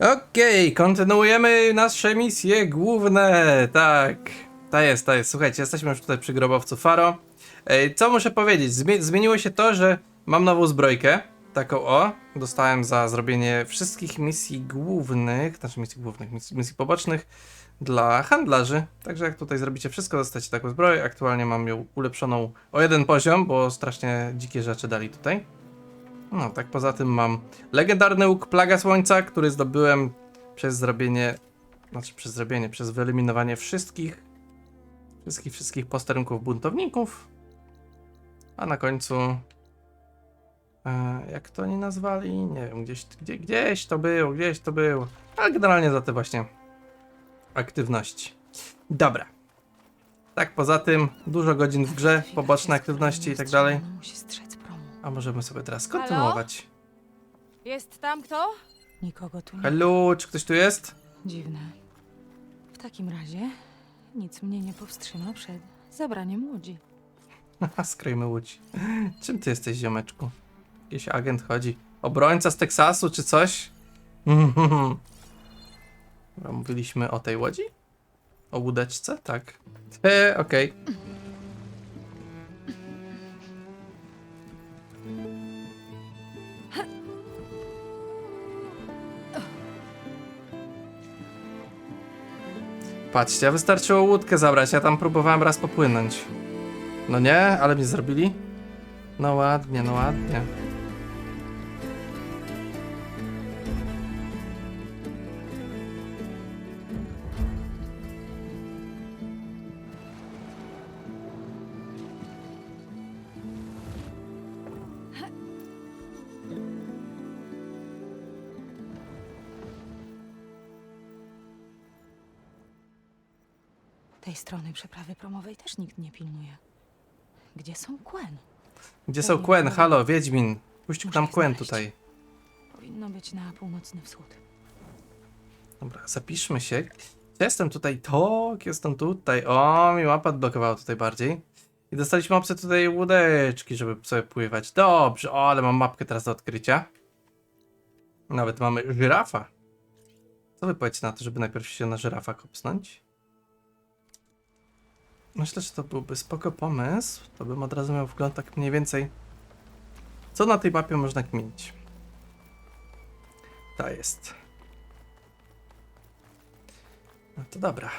Okej, kontynuujemy nasze misje główne. Tak, ta jest, ta jest. Słuchajcie, jesteśmy już tutaj przy grobowcu Faro. Ej, co muszę powiedzieć? Zmie zmieniło się to, że mam nową zbrojkę. Taką o. Dostałem za zrobienie wszystkich misji głównych, znaczy misji głównych, misji, misji pobocznych dla handlarzy. Także jak tutaj zrobicie wszystko, dostajecie taką zbroję. Aktualnie mam ją ulepszoną o jeden poziom, bo strasznie dzikie rzeczy dali tutaj. No, tak poza tym mam legendarny łuk Plaga Słońca, który zdobyłem przez zrobienie, znaczy przez zrobienie, przez wyeliminowanie wszystkich, wszystkich, wszystkich posterunków buntowników. A na końcu, e, jak to oni nazwali? Nie wiem, gdzieś, gdzie, gdzieś to było, gdzieś to było. Ale generalnie za te właśnie aktywności. Dobra. Tak, poza tym dużo godzin w grze, poboczne aktywności i tak dalej. Musi. A możemy sobie teraz kontynuować. Jest tam kto? Nikogo tu nie. Hello, czy ktoś tu jest? Dziwne. W takim razie nic mnie nie powstrzyma przed zabraniem łodzi. Haha, skryjmy łódź. Czym ty jesteś, ziomeczku? Jakiś agent chodzi. Obrońca z Teksasu, czy coś? Dobra, mówiliśmy o tej łodzi? O łódeczce? Tak. E, okej. Patrzcie, wystarczyło łódkę zabrać, ja tam próbowałem raz popłynąć. No nie, ale mnie zrobili? No ładnie, no ładnie. Tej strony przeprawy promowej też nikt nie pilnuje. Gdzie są Quen? Gdzie są Quen? Halo, Wiedźmin. Puścił Muszę nam Quen znaleźć. tutaj. Powinno być na północny wschód. Dobra, zapiszmy się. Jestem tutaj, tok, jestem tutaj. O, mi mapa odblokowała tutaj bardziej. I dostaliśmy opcję tutaj łódeczki, żeby sobie pływać. Dobrze, o, ale mam mapkę teraz do odkrycia. Nawet mamy żyrafa. Co wy powiecie na to, żeby najpierw się na żyrafa kopsnąć? Myślę, że to byłby spoko pomysł. To bym od razu miał wgląd tak mniej więcej, co na tej mapie można kminić. Ta jest. No to dobra.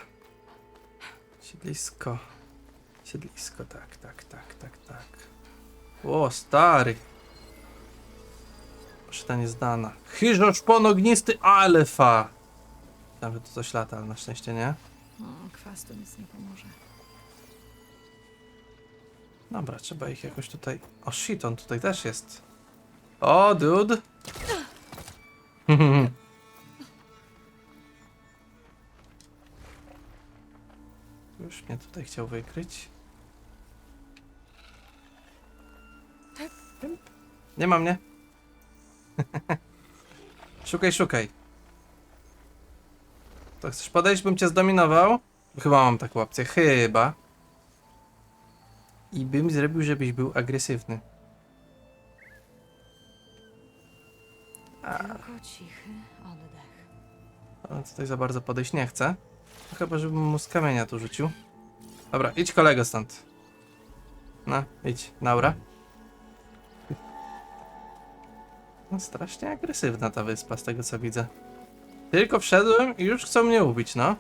Siedlisko. Siedlisko, tak, tak, tak, tak, tak. O, stary. Szyta niezdana. Chyżo szpon ognisty alfa. Nawet to coś lata, ale na szczęście nie. O, kwas to nic nie pomoże. Dobra, trzeba ich jakoś tutaj... O shit, on tutaj też jest. O, dude. Już mnie tutaj chciał wykryć. Nie ma mnie. szukaj, szukaj. To chcesz podejść, bym cię zdominował? Chyba mam taką opcję, chyba. I bym zrobił, żebyś był agresywny. A, Tylko cichy oddech. ale tutaj za bardzo podejść nie chcę. No Chyba, żebym mu z kamienia tu rzucił. Dobra, idź kolego stąd. No, idź, Naura. No, strasznie agresywna ta wyspa, z tego co widzę. Tylko wszedłem i już chcą mnie ubić, no.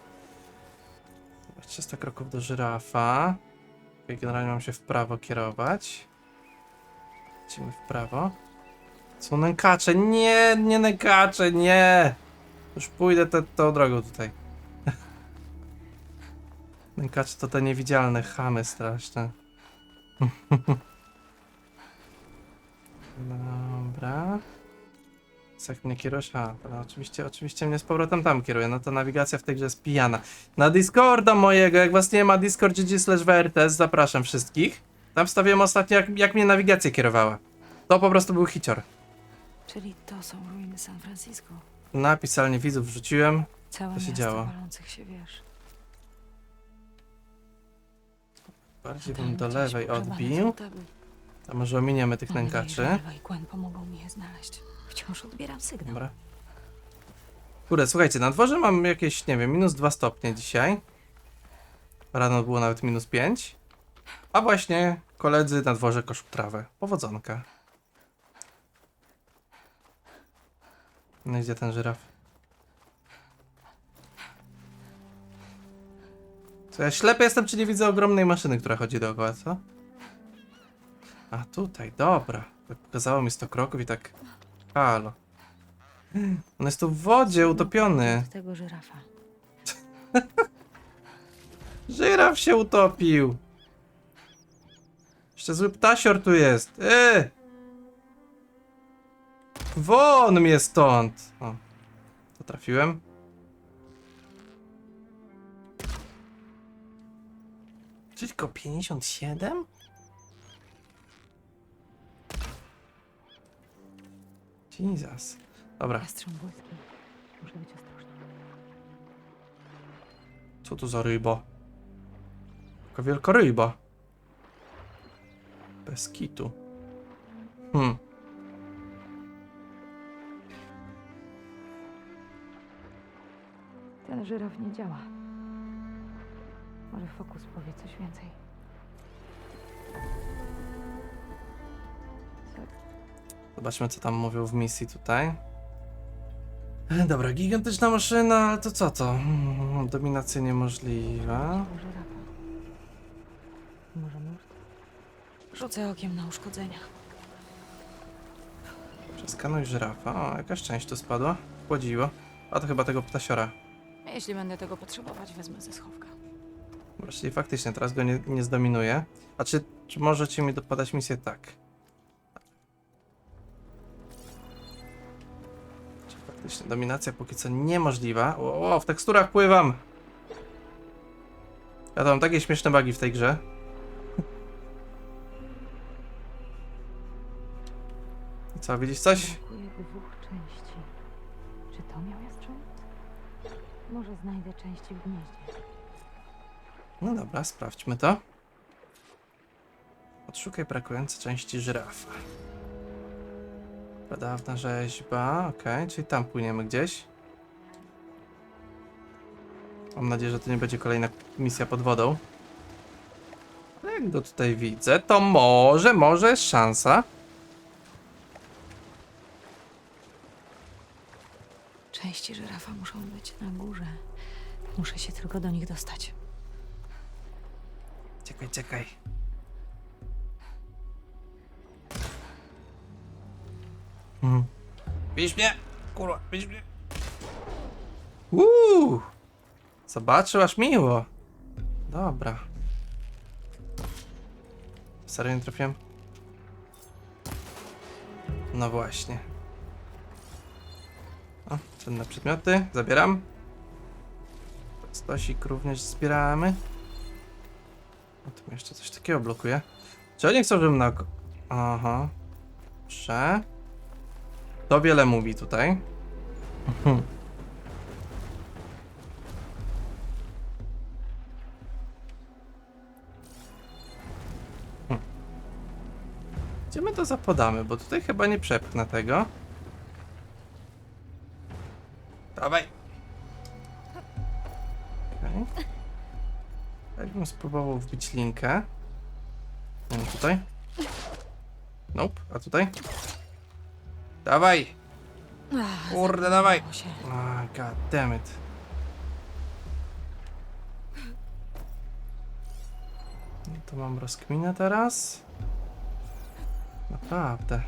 Dobra, 300 kroków do żyrafa. Okej, generalnie mam się w prawo kierować. Lecimy w prawo. Są nękacze. Nie, nie nękacze, nie! Już pójdę te, tą drogą tutaj. Nękacze to te niewidzialne chamy straszne. Dobra. Jak mnie kierujesz? A, to oczywiście, oczywiście mnie z powrotem tam kieruje. No to nawigacja w tej grze jest pijana. Na Discorda mojego, jak was nie ma, discord.gg slash VRTS, zapraszam wszystkich. Tam wstawiłem ostatnio, jak, jak mnie nawigacja kierowała. To po prostu był hicior. Czyli to są ruiny San Francisco. Napis, ale nie widzów wrzuciłem. Całe Co się miasto działo? walących się wież. Bardziej bym do lewej pogrzebane odbił. są. A może ominiemy tych Mam nadzieję, nękaczy. i Gwen pomogą mi je znaleźć. Wciąż odbieram sygnał. Dobra. Kurde, słuchajcie, na dworze mam jakieś, nie wiem, minus 2 stopnie dzisiaj. Rano było nawet minus 5. A właśnie koledzy na dworze koszą trawę. Powodzonka. No i gdzie ten żyraf? Co ja ślepy jestem, czy nie widzę ogromnej maszyny, która chodzi dookoła, co? A tutaj, dobra. Pokazało mi 100 kroków i tak... Halo. On jest tu w wodzie, utopiony. Od tego żyrafa. Żyraf się utopił. Jeszcze zły ptasior tu jest. Yy! Won mnie stąd. O, to trafiłem. Tylko 57? Jesus. Dobra. Muszę być ostrożna. co to za ryba? Taka wielka ryba. Bez kitu. Hmm. Ten żyraf nie działa. Może fokus powie coś więcej. Zobaczmy, co tam mówią w misji tutaj. E, Dobra, gigantyczna maszyna, ale to co to? Hmm, Dominacja niemożliwa. Tego żyrafa. Może? Rzucę okiem na uszkodzenia. Przeskanuj żyrafa. O, jakaś część tu spadła. Chłodziło. A to chyba tego ptasiora. Jeśli będę tego potrzebować, wezmę ze schowka. Czyli faktycznie teraz go nie, nie zdominuje. A czy, czy możecie mi dopadać misję tak? Faktycznie dominacja póki co niemożliwa? O, o, w teksturach pływam! Ja to mam takie śmieszne bugi w tej grze. I co, widzisz coś? Brakuje dwóch części. Czy to miał jastrząb? Może znajdę części w gnieździe. No dobra, sprawdźmy to. Odszukaj brakujące części żyrafa. Pradawna rzeźba, okej, czyli tam płyniemy gdzieś. Mam nadzieję, że to nie będzie kolejna misja pod wodą. Jak go tutaj widzę, to może, może jest szansa. Części żyrafa muszą być na górze. Muszę się tylko do nich dostać. Czekaj, czekaj. Hmm. Widzisz mnie? Kurwa, widzisz mnie? Uuu! Zobaczył aż miło. Dobra. Serio nie trafiłem? No właśnie. O, cenne przedmioty. Zabieram. Stosik również zbieramy. O, tu mi jeszcze coś takiego blokuje. Czy oni chcą, żebym na... Aha. Prze. To wiele mówi tutaj. Mhm. Hmm. Gdzie my to zapodamy? Bo tutaj chyba nie przepchnę tego. Dawaj. Okej. Jakbym spróbował wbić linkę. Nie, nie tutaj. Nope, a tutaj? Dawaj! Ach, Kurde, dawaj! się. Ah, god damn it. No to mam rozkminę teraz. Naprawdę.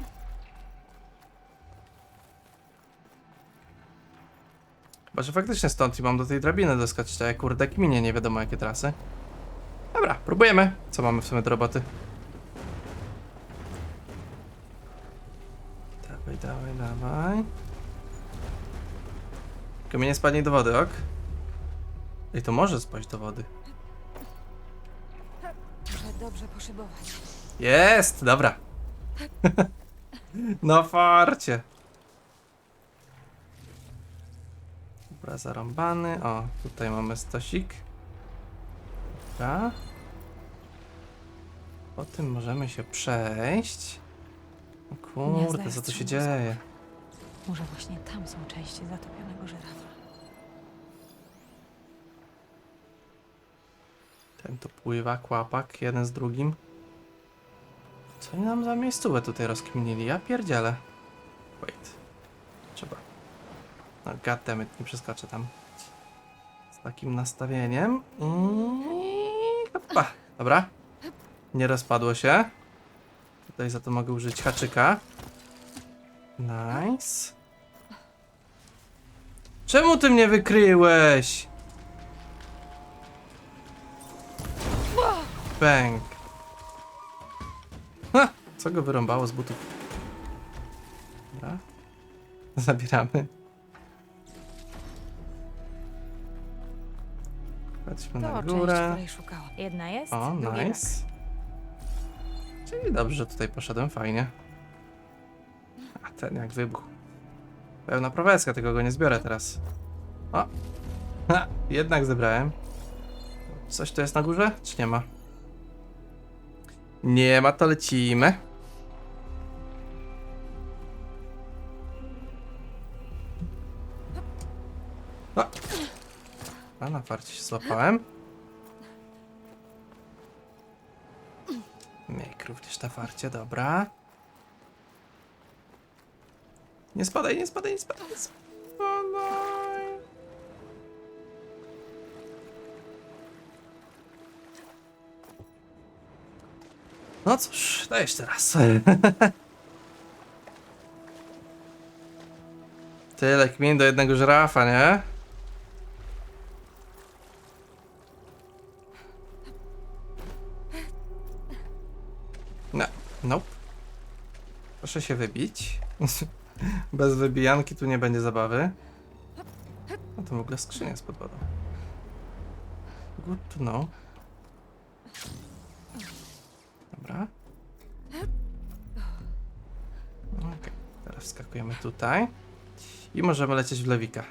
Chyba, że faktycznie stąd i mam do tej drabiny a ja kurde kminie nie wiadomo jakie trasy. Dobra, próbujemy. Co mamy w sumie do roboty? Dawaj, dawaj, dawaj. Tylko nie spadnie do wody, ok? Ej, to może spaść do wody. Muszę dobrze poszybować. Jest! Dobra. no farcie. Dobra, zarąbany. O, tutaj mamy stosik. Dobra. Po tym możemy się przejść. O kurde, co tu się dzieje? Może właśnie tam są części zatopionego żyrafa. Ten to pływa, kłapak, jeden z drugim. Co oni nam za miejscówę tutaj rozkminili? Ja pierdzielę. Wait. Trzeba. No goddammit, nie przeskoczę tam. Z takim nastawieniem. I... Dobra. Nie rozpadło się. Tutaj za to mogę użyć haczyka. Nice. Czemu ty mnie wykryłeś? Bang. Ha! Co go wyrąbało z butów? Dobra. Zabieramy. Chodźmy na To część, górę. której szukałam. Jedna jest, O, drugiej nice. Czyli dobrze, tutaj poszedłem, fajnie. A ten jak wybuchł. Pełna profeska, tylko go nie zbiorę teraz. O! Ha, jednak zebrałem. Coś tu jest na górze? Czy nie ma? Nie ma, to lecimy. O! A na farcie się złapałem. Myk również na farcie, dobra. Nie spadaj, nie spadaj, nie spadaj, nie spadaj. No cóż, to jeszcze raz. Tyle kmin do jednego żrafa, nie? Proszę się wybić. Bez wybijanki tu nie będzie zabawy. A to w ogóle skrzynia z pod wodą. Good to know. Dobra. Okej, teraz wskakujemy tutaj. I możemy lecieć w lewika.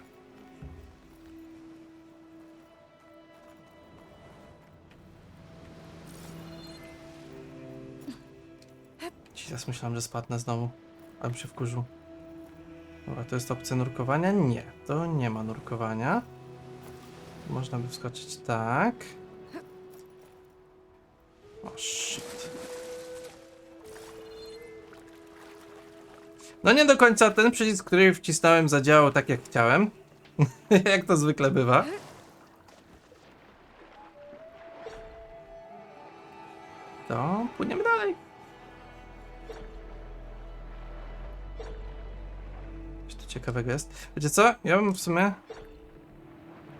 Teraz myślałem, że spadnę znowu. Ale się wkurzył. Dobra, to jest opcja nurkowania? Nie, to nie ma nurkowania. Można by wskoczyć tak. O, shit. No nie do końca ten przycisk, który wcisnąłem zadziałał tak jak chciałem. jak to zwykle bywa. Ciekawego jest. Wiecie co? Ja bym w sumie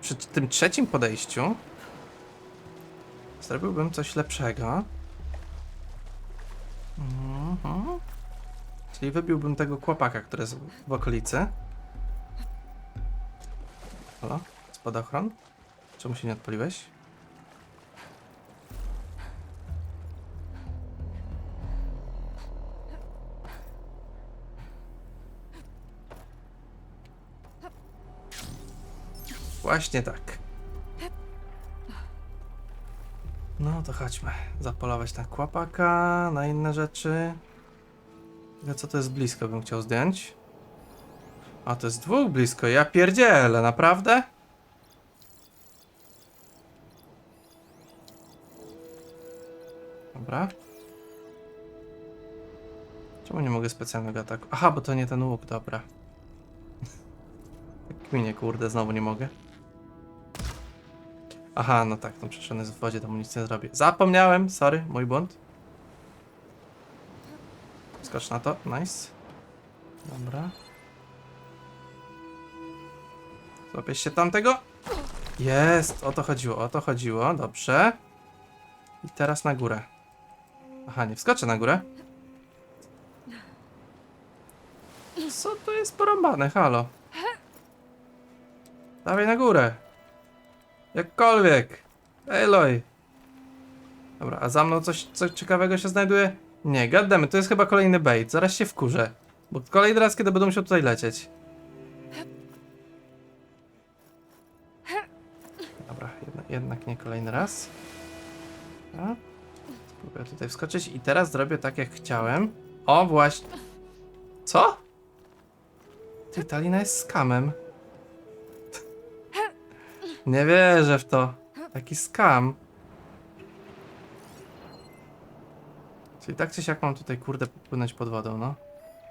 przy tym trzecim podejściu zrobiłbym coś lepszego. Mhm. Czyli wybiłbym tego kłopaka, który jest w okolicy. Halo? Spadochron? Czemu się nie odpaliłeś? Właśnie tak. No to chodźmy. Zapolować na kłapaka, na inne rzeczy. Ja co to jest blisko bym chciał zdjąć. A to jest dwóch blisko, ja pierdzielę, naprawdę? Dobra. Czemu nie mogę specjalnego ataku? Aha, bo to nie ten łuk, dobra. Kminie, kurde, znowu nie mogę. Aha, no tak, no przecież on jest w wodzie, to nic nie zrobię. Zapomniałem, sorry, mój błąd. Skocz na to, nice. Dobra. Złapiesz się tamtego? Jest, o to chodziło, o to chodziło, dobrze. I teraz na górę. Aha, nie wskoczę na górę. Co tu jest porąbane, halo? Dawaj na górę. Jakkolwiek. Ejloj. Dobra, a za mną coś, coś ciekawego się znajduje? Nie, gadamy, to jest chyba kolejny bait. Zaraz się wkurzę. Bo kolejny raz, kiedy będę musiał tutaj lecieć. Dobra, jedna, jednak nie kolejny raz. Dobra. Spróbuję tutaj wskoczyć i teraz zrobię tak, jak chciałem. O, właśnie. Co? Ty, ta lina jest skamem. Nie wierzę w to. Taki skam. Czyli tak czy siak mam tutaj kurde popłynąć pod wodą, no.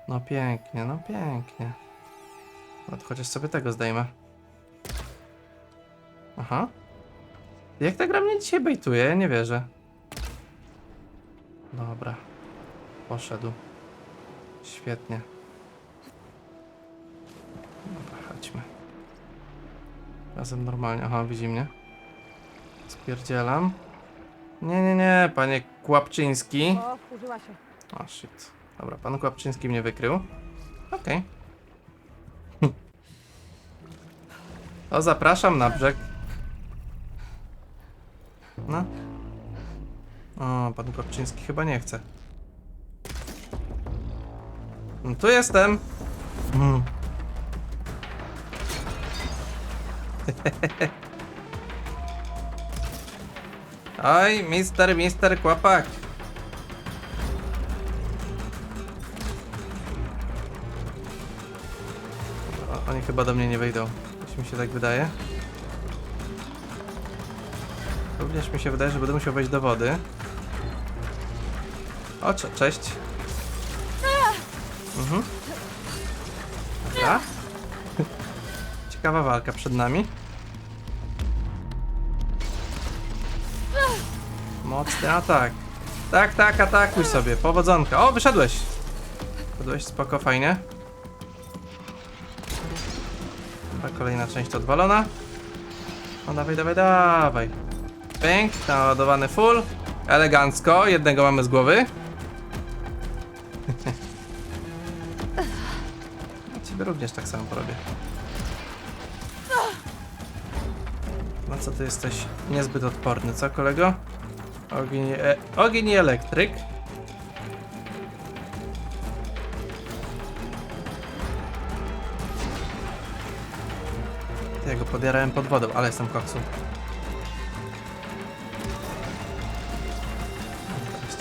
No pięknie, no pięknie. No to chociaż sobie tego zdejmę. Aha. Jak ta gra mnie dzisiaj bejtuje? Nie wierzę. Dobra. Poszedł. Świetnie. Dobra, chodźmy. Razem normalnie. Aha, widzi mnie. Spierdzielam. Nie, nie, nie, panie Kłapczyński. O, wkurzyła się. O, shit. Dobra, pan Kłapczyński mnie wykrył. Okej. To zapraszam na brzeg. No. O, pan Kłapczyński chyba nie chce. No, tu jestem. Mm. Oj, mister, mister Kłapak. O, oni chyba do mnie nie wejdą. Coś mi się tak wydaje. Również mi się wydaje, że będę musiał wejść do wody. O, cze cześć. Mhm. Dobra. Ciekawa walka przed nami. Mocny atak. Tak, tak, atakuj sobie. Powodzonka. O, wyszedłeś. Wyszedłeś, spoko, fajnie. Dobra, kolejna część odwalona. No dawaj, dawaj, dawaj. Pęk, naładowany full. Elegancko, jednego mamy z głowy. Ciebie również tak samo porobię. Co ty jesteś niezbyt odporny, co kolego? Ogień, e, ogień i elektryk. Ja go podjarałem pod wodą, ale jestem koksu.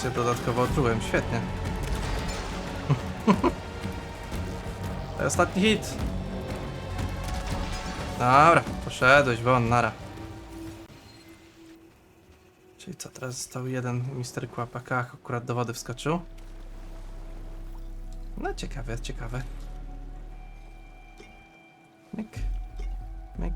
Cię dodatkowo odczułem, świetnie. Ostatni hit. Dobra, poszedłeś won, nara. Czyli co, teraz został jeden Mister Kłapaka, akurat do wody wskoczył. No ciekawe, ciekawe. Myk. Myk.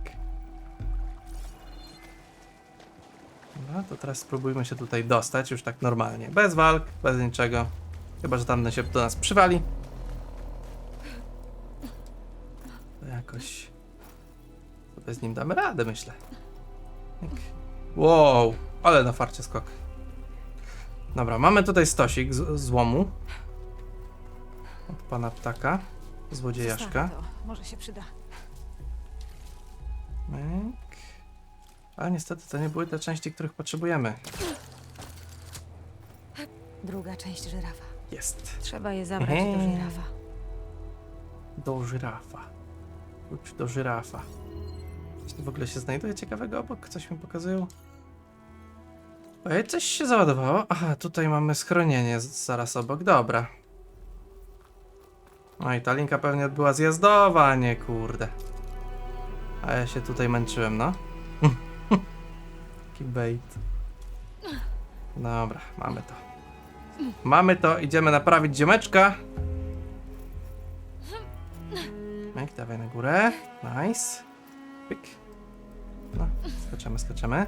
Dobra, to teraz spróbujmy się tutaj dostać już tak normalnie. Bez walk, bez niczego. Chyba, że tamten się do nas przywali. To jakoś... Sobie z nim damy radę, myślę. Myk. Wow, ale na farcie skok. Dobra, mamy tutaj stosik z złomu. Od pana ptaka. Złodziejaszka. To. Może się przyda. Myk. Ale niestety to nie były te części, których potrzebujemy. Druga część żyrafa. Jest. Trzeba je zabrać do Ehe. żyrafa. Do żyrafa. Klucz do żyrafa. W ogóle się znajduje ciekawego obok? Coś mi pokazują? Ej, coś się załadowało. Aha, tutaj mamy schronienie zaraz obok. Dobra. No i ta linka pewnie była zjazdowa, a nie kurde. A ja się tutaj męczyłem, no. Taki bait. Dobra, mamy to. Mamy to, idziemy naprawić ziomeczka. Myk, dawaj na górę. Nice. Pyk. No, skaczemy, skaczemy.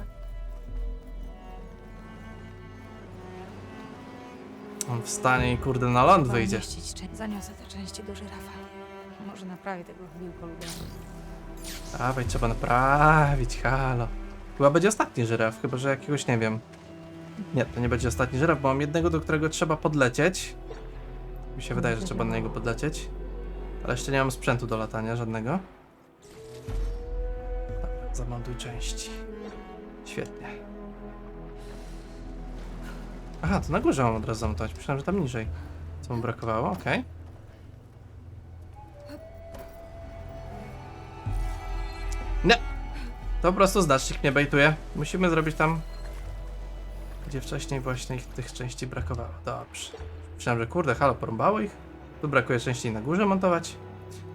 On wstanie i kurde na ląd wyjdzie. czę- Zaniosę te części do żyrafa. Może naprawię tego wilko Dawaj, trzeba naprawić, halo. Chyba będzie ostatni żyraf, chyba że jakiegoś nie wiem. Nie, to nie będzie ostatni żyraf, bo mam jednego, do którego trzeba podlecieć. Mi się wydaje, że trzeba na niego podlecieć. Ale jeszcze nie mam sprzętu do latania, żadnego. Dobra, zamontuj części. Świetnie. Aha, to na górze mam od razu zamontować. Myślałem, że tam niżej. Co mu brakowało? Okej. Nie. To po prostu znacznik mnie bejtuje. Musimy zrobić tam, gdzie wcześniej właśnie ich, tych części brakowało. Dobrze. Myślałem, że kurde, halo, porąbało ich. Tu brakuje części na górze montować.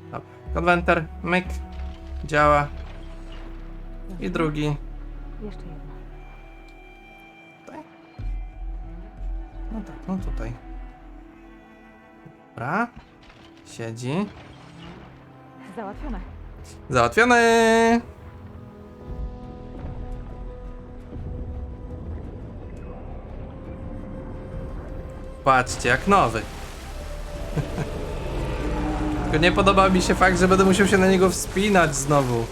Dobra. Konwenter, myk. Działa. I drugi. Jeszcze jedna. No tak, no tutaj. Dobra. Siedzi. Załatwione. Załatwiony! Patrzcie, jak nowy. Tylko nie podoba mi się fakt, że będę musiał się na niego wspinać znowu.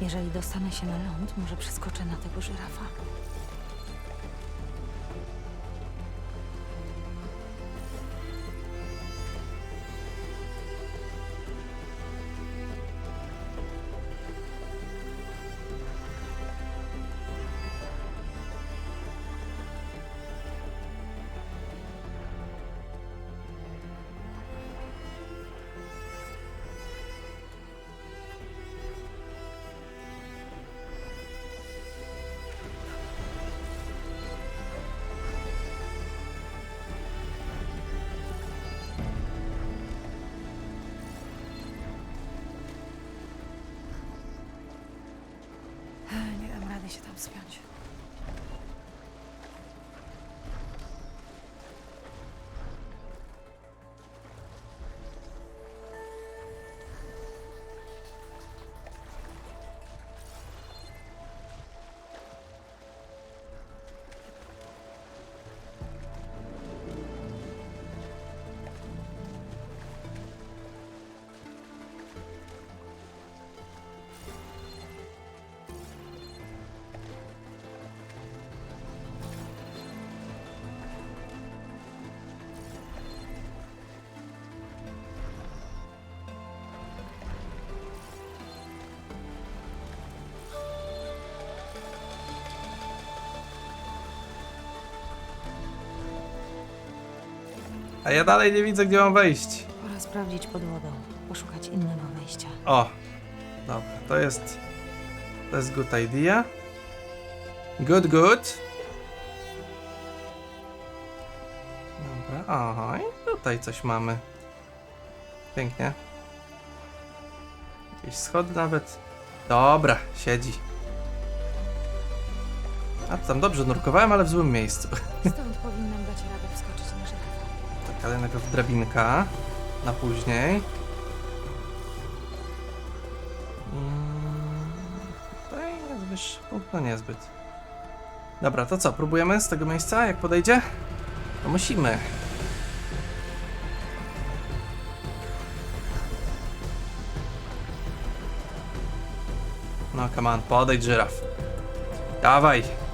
Jeżeli dostanę się na ląd, może przeskoczę na tego żyrafa. Dam rady się tam A ja dalej nie widzę, gdzie mam wejść. Pora sprawdzić pod wodą, poszukać innego wejścia. O! Dobra, to jest... To jest good idea. Good, good. Dobra, aha, i tutaj coś mamy. Pięknie. Jakieś schody nawet. Dobra, siedzi. A tam dobrze nurkowałem, ale w złym miejscu. Stąd powinnam dać radę ale najpierw drabinka. Na później. Tutaj punkt, no niezbyt. Dobra, to co, próbujemy z tego miejsca, jak podejdzie? To musimy. No, come on, podejdź żyraf. Dawaj.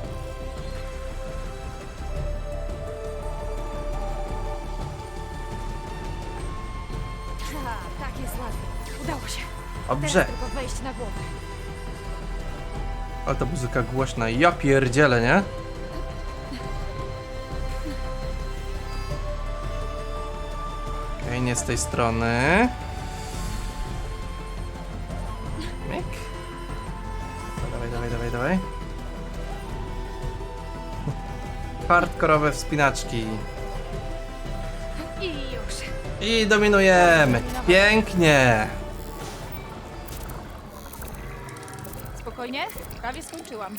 Dobrze. Teraz tylko wejść na głowę. Ale ta muzyka głośna, ja pierdzielę, nie? Okej, nie z tej strony. Myk. Dawaj, dawaj, dawaj, dawaj. Hardkorowe wspinaczki. I już. I dominujemy. Pięknie. Spokojnie, prawie skończyłam.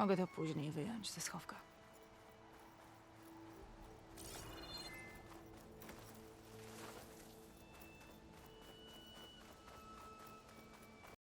Mogę to później wyjąć ze schowka.